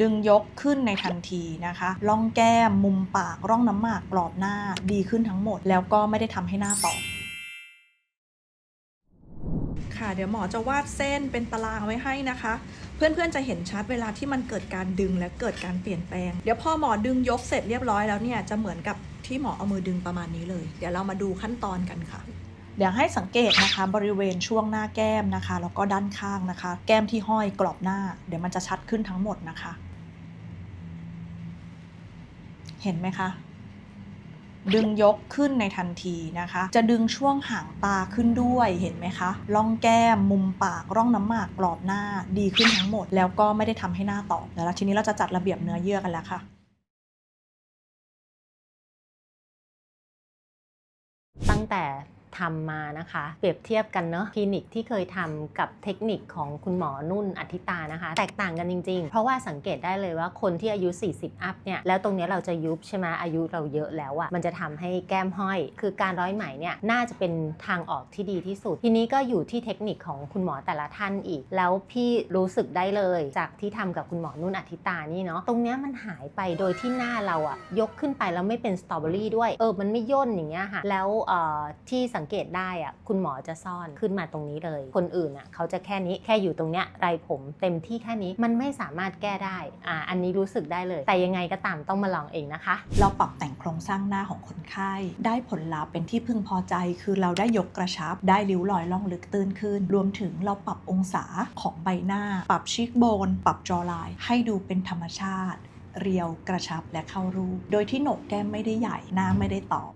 ดึงยกขึ้นในทันทีนะคะร่องแก้ม มุมปาก ร่องน้ำหมากกรอบหน้าดีขึ้นทั้งหมด แล้วก็ไม่ได้ทำให้หน้าตอบค่ะเดี๋ยวหมอจะวาดเส้นเป็นตารางไว้ให้นะคะ เพื่อนๆจะเห็นชัดเวลาที่มันเกิดการดึงและเกิดการเปลี่ยนแปลง เดี๋ยวพอหมอดึงยกเสร็จเรียบร้อยแล้วเนี่ยจะเหมือนกับที่หมอเอามือดึงประมาณนี้เลย เดี๋ยวเรามาดูขั้นตอนกันค่ะ เดี๋ยวให้สังเกตนะคะบริเวณช่วงหน้าแก้มนะคะแล้วก็ด้านข้างนะคะ แก้มที่ห้อยกรอบหน้า เดี๋ยวมันจะชัดขึ้นทั้งหมดนะคะ เห็นไหมคะดึงยกขึ้นในทันทีนะคะ จะดึงช่วงหางตาขึ้นด้วยเห็นไหมคะร่องแก้มมุมปากร่องน้ำหมากกรอบหน้าดีขึ้นทั้งหมด แล้วก็ไม่ได้ทำให้หน้าตอบแล้วทีนี้เราจะจัดระเบียบเนื้อเยื่อกันแล้วค่ะตั้งแต่ ทำมานะคะ เปรียบเทียบกันเนอะคลินิกที่เคยทำกับเทคนิคของคุณหมอนุ่นอธิตานะคะ แตกต่างกันจริง ๆ เพราะว่าสังเกตได้เลยว่าคนที่อายุ 40 อัพเนี่ยแล้วตรงเนี้ยเราจะยุบใช่ไหมอายุเราเยอะแล้วอะ่ะมันจะทำให้แก้มห้อย คือการร้อยไหมเนี่ยน่าจะเป็นทางออกที่ดีที่สุด ทีนี้ก็อยู่ที่เทคนิคของคุณหมอแต่ละท่านอีก แล้วพี่รู้สึกได้เลยจากที่ทำกับคุณหมอนุ่นอธิตานี่เนาะตรงเนี้ยมันหายไปโดยที่หน้าเราอะยกขึ้นไปแล้วไม่เป็นสตรอเบอรี่ด้วยเออมันไม่ย่นอย่างเงี้ยค่ะแล้วเอ่อที่สังเกตได้อะคุณหมอจะซ่อนขึ้นมาตรงนี้เลย คนอื่นอะเขาจะแค่นี้แค่อยู่ตรงเนี้ยไรผมเต็มที่แค่นี้มันไม่สามารถแก้ได้อ่าอันนี้รู้สึกได้เลย แต่ยังไงก็ตามต้องมาลองเองนะคะ เราปรับแต่งโครงสร้างหน้าของคนไข้ ได้ผลลัพธ์เป็นที่พึงพอใจ คือเราได้ยกกระชับ ได้ริ้วรอยล่องลึกตื้นขึ้น รวมถึงเราปรับองศาของใบหน้า ปรับชิคโบน ปรับจอไลน์ให้ดูเป็นธรรมชาติ เรียวกระชับและเข้ารูป โดยที่โหนกแก้มไม่ได้ใหญ่หน้าไม่ได้ตอบ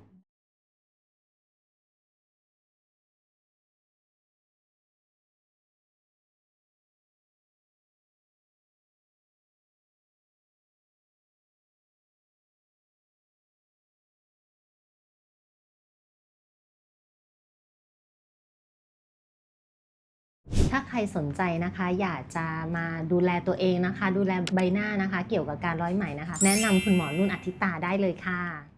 ถ้าใครสนใจนะคะ อยากจะมาดูแลตัวเองนะคะ ดูแลใบหน้านะคะ เกี่ยวกับการร้อยไหมนะคะ แนะนำคุณหมอนุ่นอธิตาได้เลยค่ะ